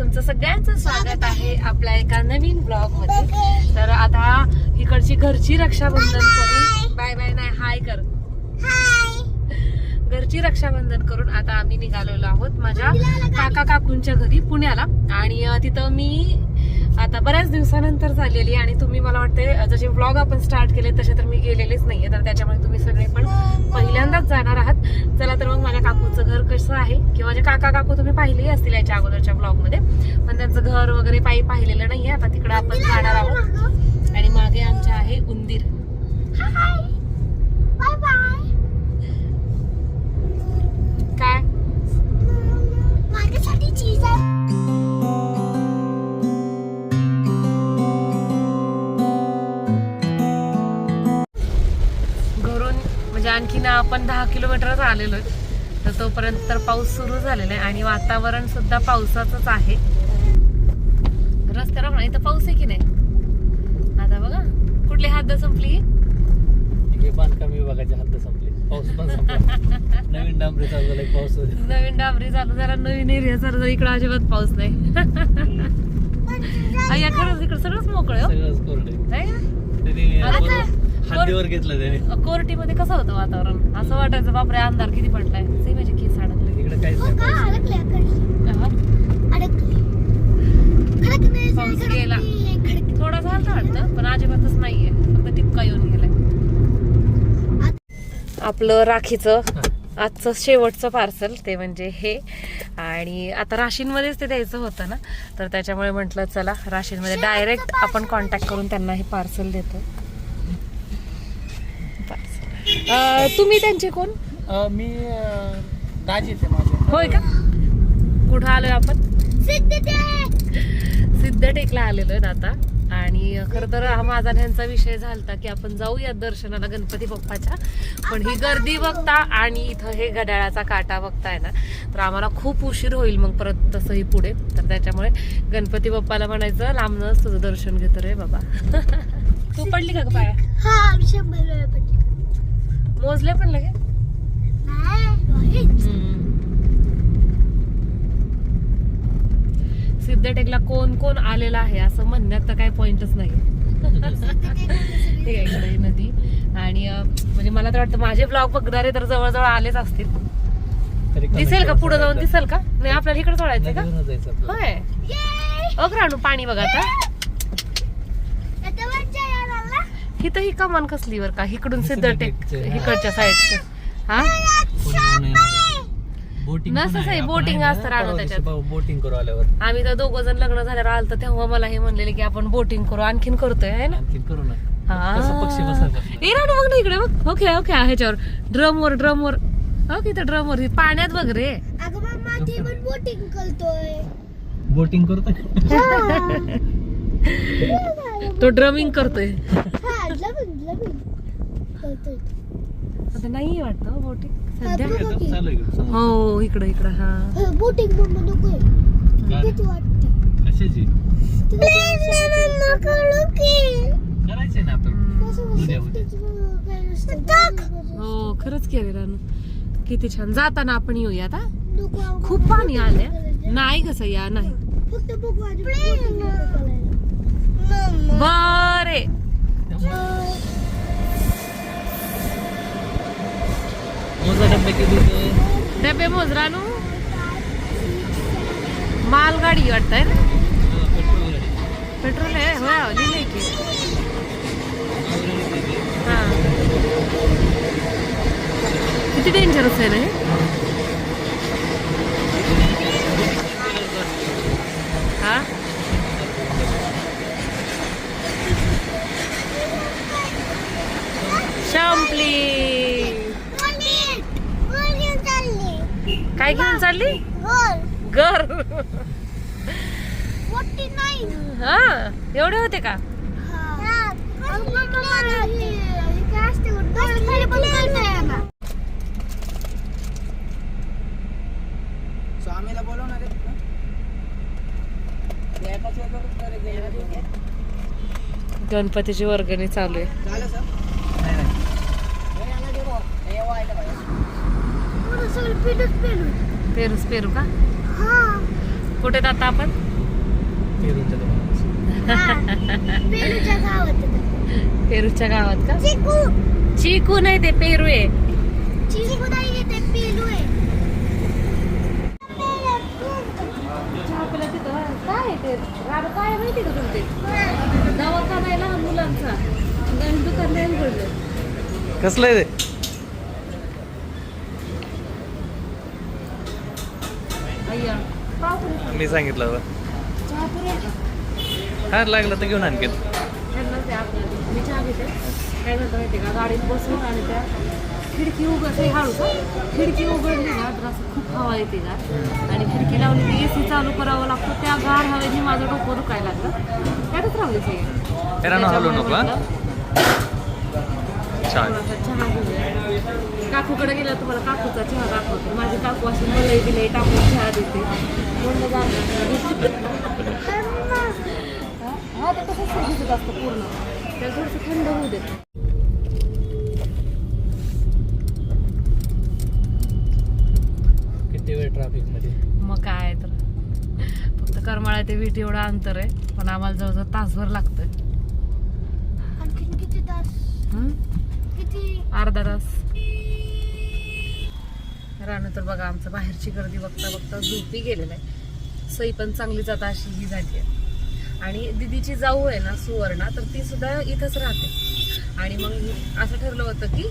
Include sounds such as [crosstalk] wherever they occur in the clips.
तुमचं सगळ्यांचं स्वागत आहे आपल्या एका नवीन ब्लॉगमध्ये. तर आता इकडची घरची रक्षाबंधन करून बाय बाय नाही हाय कर. घरची रक्षाबंधन करून आता आम्ही निघालेलो आहोत माझ्या काका काकूंच्या घरी पुण्याला. आणि तिथं मी आता बऱ्याच दिवसानंतर झालेली आणि तुम्ही मला वाटते जसे व्लॉग आपण स्टार्ट केले तसे तर मी गेलेलेच नाहीये. तर त्याच्यामुळे तुम्ही सगळे पण पहिल्यांदाच जाणार आहात. चला तर मग माझ्या काकूचं घर कसं आहे? किंवा माझे काका काकू तुम्ही पाहिलेही असतील याच्या अगोदरच्या ब्लॉगमध्ये. पण त्यांचं घर वगैरे पायी पाहिलेलं नाहीये. आता तिकडे आपण जाणार आहोत. आणि मागे आमच्या आहे उंदीर. काय? चीज आहे. आणखीन आपण दहा किलोमीटरच आलेलो आहे. तर तोपर्यंत तर पाऊस सुरू झालेला आहे आणि वातावरण सुद्धा पावसाचंच आहे. रस्त्यावर म्हणा इथं पाऊस आहे की नाही? आता बघा कुठली हद्द संपली? हे बांधकाम विभागाची हद्द संपली. पाऊस पण संपला. नवीन डांबरी चालू झालाय पाऊस नवीन डाबरी चालू झाला नवीन एरिया चालू झाला इकडं अजिबात पाऊस नाही. [laughs] या खरंच इकडं सगळंच मोकळं आहे, सगळंच कोरडे हद्दीवर घेतलं त्याने. कोर्टीमध्ये कसं होतं वातावरण? असं वाटायचं बापरे अंधार किती पडलाय. से माझे केस अडकले. इकडे काहीच हो नाही पाऊस. गेला. खडकले थोडा झाला वाटतं पण अजिबातच नाहीये. फक्त टिपका येऊन गेलाय. आपलं राखीचं आजचं शेवटचं पार्सल ते म्हणजे हे. आणि आता राशीनमध्येच ते द्यायचं होतं ना? तर त्याच्यामुळे म्हटलं चला राशीनमध्ये डायरेक्ट आपण कॉन्टॅक्ट करून त्यांना हे पार्सल देतो. अं, तुम्ही त्यांचे कोण? अं, मी अं, माझे. होय का? कुठं आलोय आपण? सिद्धटेकला आलेलो आहेत आता आणि खरं तर हा माझा त्यांचा विषय झालता की आपण जाऊया दर्शनाला गणपती बाप्पाच्या. पण ही गर्दी बघता आणि इथं हे घड्याळाचा काटा बघताय ना तर आम्हाला खूप उशीर होईल मग परत तसंही पुढे. तर त्याच्यामुळे गणपती बाप्पाला म्हणायचं लांबनच तुझं दर्शन घेतो रे बाबा. [laughs] तू पडली का ग पाया? हा शंभर वेळा मोजले पण लगे नाही सिद्धटेकला कोण कोण आलेला आहे असं म्हणण्यात तर काही पॉइंटच नाही [laughs] ठीक आहे ही नदी. आणि म्हणजे मला तर वाटतं माझे ब्लॉग बघणारे तर जवळजवळ आलेच असतील. दिसेल का पुढे जाऊन. दिसेल का? नाही आपल्याला इकडे सोडायचंय का. होय. अग राणू पाणी बघा आता. याला इथं ही कमान कसली वर का? इकडून सिद्धटेक हा. इकडच्या साईडचं. हा. बोटिंग आहे, असतं राहणं त्याच्यात. बोटिंग करू आल्यावर. आम्ही तर दोघं जण लग्न झाल्यावर आलं तर तेव्हा मला हे म्हणलेले की आपण बोटिंग करू आणखीन करतोय है ना? आणखीन करू ना. हा. बघ ना इकडे बघ. ओके ओके ह्याच्यावर. ड्रम वर ड्रम वर हो की ड्रम वर पाण्यात बघ रे. बोटिंग करतोय. बोटिंग करतोय? [laughs] तो ड्रमिंग करतोय. आता नाही वाटतं बोटिंग सध्या. हो इकडं इकडं हा. हा, बोटिंग मम्मा? किती वाटते. कशाची? करायचे ना आपण हो खरंच केले रानू. किती छान. जाताना आपण येऊया आता. खूप पाणी आले नाही कसं या नाही. बरे. मोजा डब्बे किती? डबे मोज रानू मालगाडी वाटतंय ना? हा, पेट्रोल आहे? होय हो, लिहिलंय की? हा. किती डेंजरस आहे ना हे. हा? संपली काय घेऊन चालली? घर. हा एवढे होते का? स्वामीला बोलवणार. गणपतीची वर्गणी चालू आहे झालं सर नाही, नाही. हे व्हायला पाहिजे. पेरूच पेरू का? कुठे आता आपण? पेरूच्या हा. गावात का? चिकू. चिकू नाही ते पेरू आहे. चिकू नाही येते पेरू आहे. काय आहे ते? काय माहिती का तुमचे? दवाखाना आहे लहान मुलांचा. दुकान नाही उघडलं कसलं आहे ते अय्या पाव मी सांगितलं होतं. हा लागलं तर घेऊन मी चहा घेते. काय म्हणतं माहिती का? गाडीत बसून आणि त्या खिडकी उघड हे हळू का? खिडकी उघडली ना तर असं खूप हवा येते का? आणि खिडकी लावली की एसी चालू करावं लागतं. त्या गार हवेने माझं डोकं दुखायला लागलं. त्यातच राहली ते. तेरा हलू नको हा? छान. थोडासा चहा घेऊया. काकूकडे गेला तुम्हाला काकूचा चहा दाखवतो. माझी काकू अशी मलई बिलई टाकून चहा देते. म्हणलं हा ते असतं पूर्ण. त्याला थोडंसं थंड होऊ दे. किती वेळ ट्रॅफिकमध्ये? मग काय तर. फक्त करमाळा ते विटी एवढं अंतर आहे पण आम्हाला जवळजवळ तासभर लागतं आणखीन किती तास? किती? अर्धा तास. तर बघा आमचं बाहेरची गर्दी बघता बघता झोपी गेलेलं आहे. सई पण चांगली जात अशी ही झाली आहे. आणि दिदीची जाऊ आहे ना सुवर्णा तर ती सुद्धा इथंच राहते. आणि मग असं ठरलं होतं की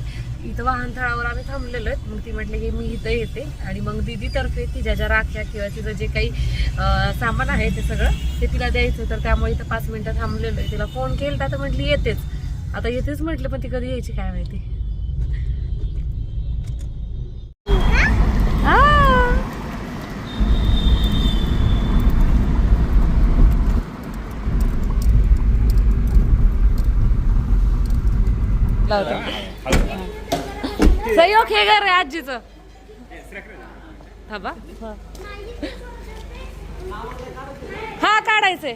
इथं वाहनतळावर आम्ही थांबलेलो आहेत. मग ती म्हटली की मी इथं येते. आणि मग दीदीतर्फे तिच्या ज्या राख्या किंवा तिचं जे काही सामान आहे ते सगळं ते तिला द्यायचं तर त्यामुळे इथं पाच मिनिटं थांबलेलो आहे. तिला फोन केला तर म्हटली येतेच. आता येतेच म्हटलं पण ती कधी यायची काय माहिती? सहयोग हे घर रे आजीच. थांबा. हा काढायचंय.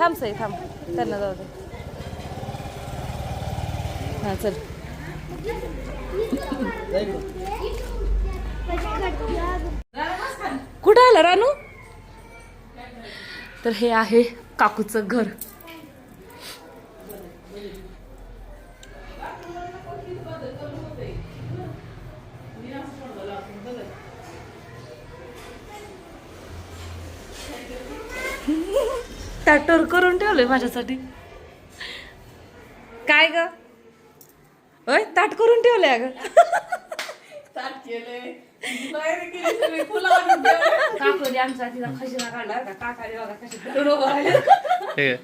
थांब सई थांब. त्यांना जाऊ दे. हा चल. कुठं आलं रानू? तर हे आहे काकूचं घर. टॅटर करून ठेवलंय माझ्यासाठी. काय ग? होय ताट करून ठेवलंय अगं. काकूने आमचा तिला खजिना काढला का काकाने बघा कशी धरून उभं राहिले. हे.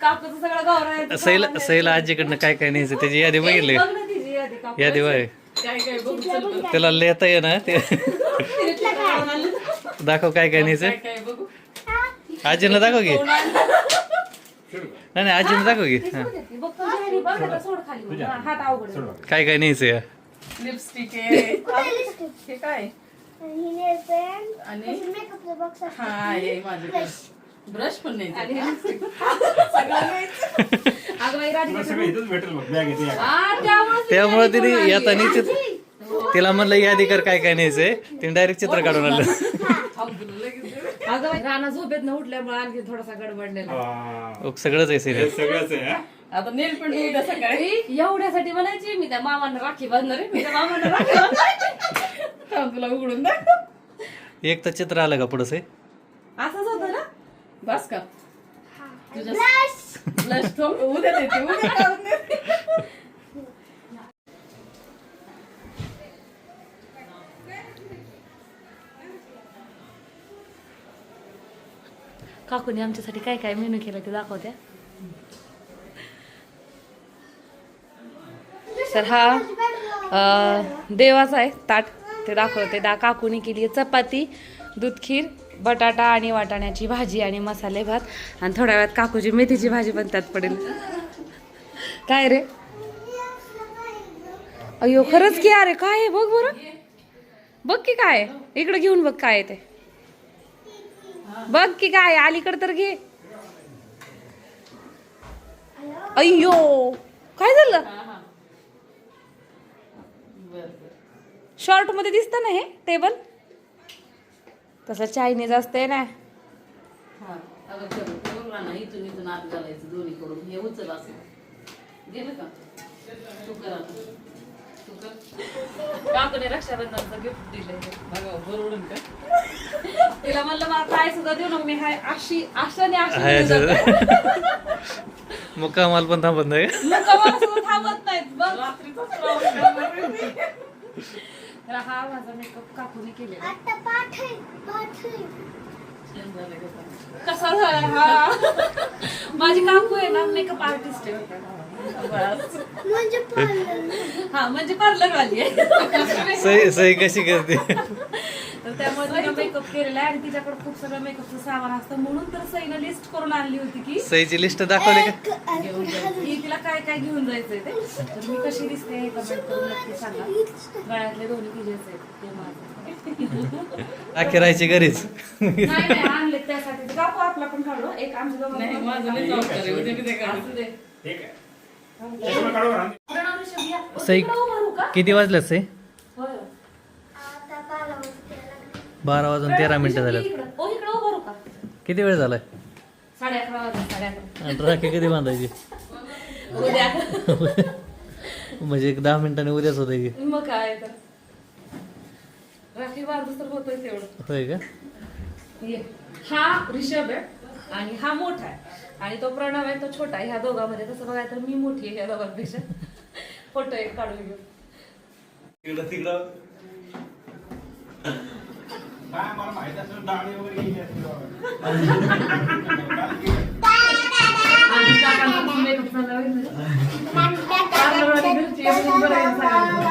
काकूचं सगळं गौरव सैला सैला आजीकडनं काय काय न्यायचं? त्याची यादी बघितली? बघ ना तिची यादी काकू. यादी बघ. त्याला लिहिता ये ना ते दाखव काय काय न्यायचं? आजीनं दाखव की. नाही नाही आजीनं दाखव की. बघ तुझी यादी बघ आता सोड खाली मग. हात अवघड आहे. काय काय न्यायचं या लिपस्टिक आहे हे काय हिने पेन आणि मेकअपचा बॉक्स हा आहे माझ्याकडे ब्रश पण नाही आणि हा, त्यामुळे तिने. येताना चित्र तिला म्हणलं यादी कर काय काय न्यायचंय? तिने डायरेक्ट चित्र काढून दे. अगं राणा झोपेत न उठल्यामुळे आणखी थोडासा गडबडलेला. हा. ओक, सगळंच आहे हे सिरियस सगळंच आहे हा? आता नेल पण उद्या सकाळी. मी एवढ्यासाठी म्हणायची? मी त्या मामांना राखी बांधणार आहे मी त्या मामांना राखी बांधणार आहे. थांब तुला उघडून दाखव एक तर चित्र आलं का पुढं से? असंच होतं ना? बस का तुझ्या ब्लश उद्या देते उद्या देते काकूने आमच्यासाठी काय काय मेनू केलं ते दाखवत्या तर हा देवाचा आहे ताट ते दाखवते. दा काकूने केली आहे चपाती दूध खीर बटाटा आणि वाटाण्याची भाजी आणि मसाले भात. आणि थोड्या वेळात काकूची मेथीची भाजी पण त्यात पडेल. काय रे? अयो खरंच की अरे काय आहे? बघ बरं. बघ की काय आहे? इकडं घेऊन बघ काय आहे ते. बघ की काय अलीकडे तर घे. अय्यो काय झालं? शॉर्टमध्ये दिसत ना हे टेबल? तसं चायनीज असते ना. हा आता कर. राहणार इथून इथून आत घालायचं दोन्हीकडून. हे उचल असं. गेलं का? [laughs] काकूने रक्षाबंधनचं गिफ्ट दिलंय. बघा बरोबर का? तिला म्हणलं मला काय सुद्धा देऊ नको मी हाय अशी आशाने हाय अशी असं. [laughs] मग कामाला पण थांबत नाही? मुक्कामाला थांबत नाहीत? हा माझा मेकअप काकूने केलेला? कसा झाला हा? माझी काकू आहे ना मेकअप आर्टिस्ट आहे हा म्हणजे पार्लर. वाली आहे. सही सही कशी करते? तर त्यामुळे तिनं मेकअप केलेला आहे आणि तिच्याकडे खूप सगळं मेकअपचं सामान असतं. म्हणून तर सईनं लिस्ट करून आणली होती की सहीची लिस्ट दाखवली का? की तिला काय काय घेऊन जायचंय ते? तर मी कशी दिसते हे कमेंट करून नक्की सांगा. गळ्यातले दोन्ही तिजेच आहेत. ते माझं. अखेरायची घरीच. नाही नाही आणले त्यासाठी. आपला पण काढू. एक आमच्या नाही माझं नाही दोघांना जबाबदारी उद्या किती काढू. असू दे. प्रणव ऋषभ या. सई? किती वाजल्यात सई बारा वाजून तेरा मिनिटं झाल्यात? किती वेळ झालाय? वाजले राखी कधी बांधायची? म्हणजे एक दहा मिनिटांनी उद्याच होते की. मग काय राखी बांधू तर होतोय तेवढं. होय का. हा ऋषभ आहे आणि हा मोठा आहे. आणि तो प्रणव आहे तो छोटा आहे ह्या दोघांमध्ये तसं बघाय तर मी मोठी आहे ह्या दोघांपेक्षा फोटो एक काढून घेऊ झाला होय ना? पार्लरवाली घरची म्हणून बरं आहे सगळ्यांना.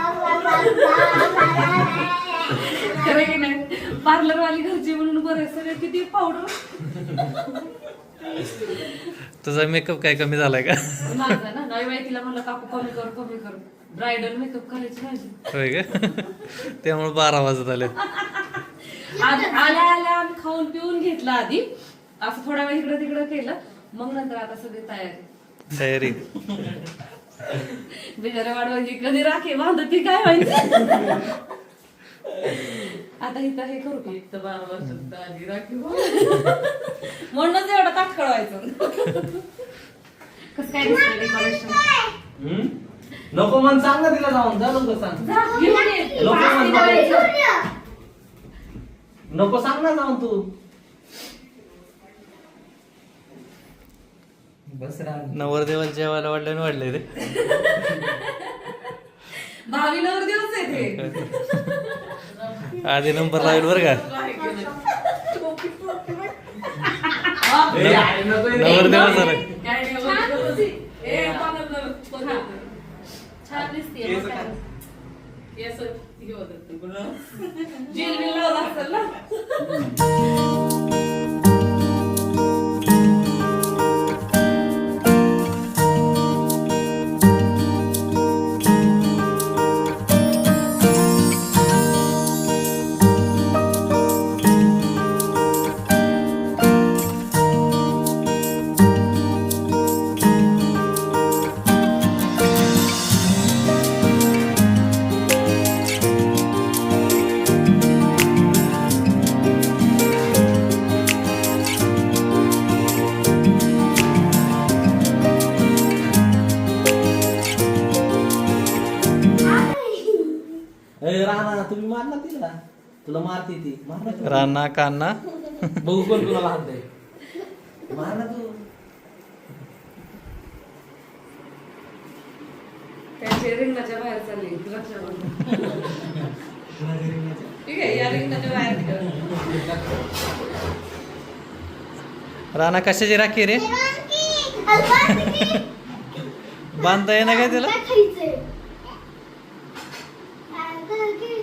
खरं की नाही पार्लरवाली घरची म्हणून बरं आहे सगळे किती पावडर तुझा मेकअप काय कमी झालाय का? माझा ना नाही बाई तिला म्हणलं काकू कमी कर कमी कर. ब्रायडल मेकअप करायची माझी होय का? त्यामुळे बारा वाजत आले आज आल्या आल्या आम्ही खाऊन पिऊन घेतलं आधी. असं थोडा वेळ इकडे तिकडे केलं. मग नंतर आता सगळी तयारी. तयारी. बिचारा वाढवायची कधी राखे बांधती काय माहिती? आता इथं हे करू का? एक तर बारा वर्षात आधी राखी [laughs] म्हणूनच एवढं ताट कळवायचं कसं काय दिसतंय डेकोरेशन नको मन सांग ना तिला जाऊन जा नको सांग. जा घेऊन ये. लोकं पाच म्हणतात- दिवाळीचं. नको. सांग ना जाऊन तू. बस राहा नवरदेवाला जेवायला वाढलं वाढलंय रे. [laughs] भावी नवर दिवस आहे ते आधी नंबर लावेल बरं का ए, आहे नको रे. नवरदेवाचा रे. छान दिसते. जेल बिल असेल ना राणा तुम्ही मार ना तिला तुला मारते ती. मार ना तिला. राणा कान्ना बघू कोण तुला हाणतंय मार ना तू. त्यांचे रिंगणाच्या बाहेर चालली रक्षाबंधन ठीक आहे या रिंगणाच्या बाहेर ठेव. राणा कशाची राखी रे. बांधता येणार काय त्याला काय खायचंय? आता की-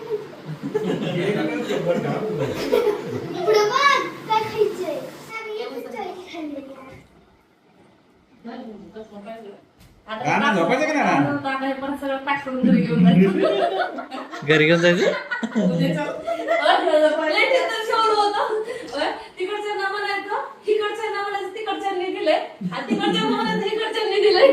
पुढं बघ, काय खायचंय? आता काका हे पण सगळं पॅक करून घरी घेऊन जायचं. घरी घेऊन जायचं? लय टेन्शन ठेवलं होतं. अय, तिकडच्यांना म्हणायचं इकडच्यांना म्हणायचं तिकडच्यांनी दिले आणि तिकडच्या म्हणायचं इकडच्यांनी दिले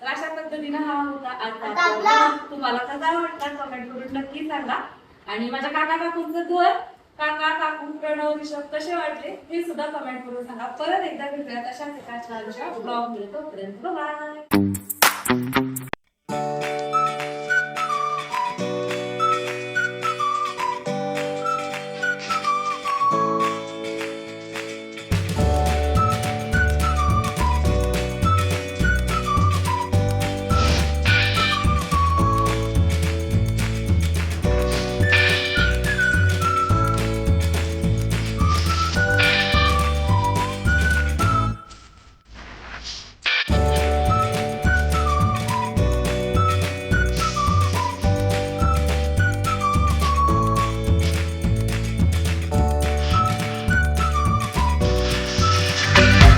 तर अशा पद्धतीने हा होता. आता आपला. तुम्हाला कसा वाटला कमेंट करून नक्की सांगा. आणि माझ्या काका काकूंचं घर काका काकू प्रणव ऋषभ कसे वाटले? हे सुद्धा कमेंट करून सांगा. परत एकदा भेटूया तशाच एका छानशा ब्लॉग मिळतो पर्यंत बाय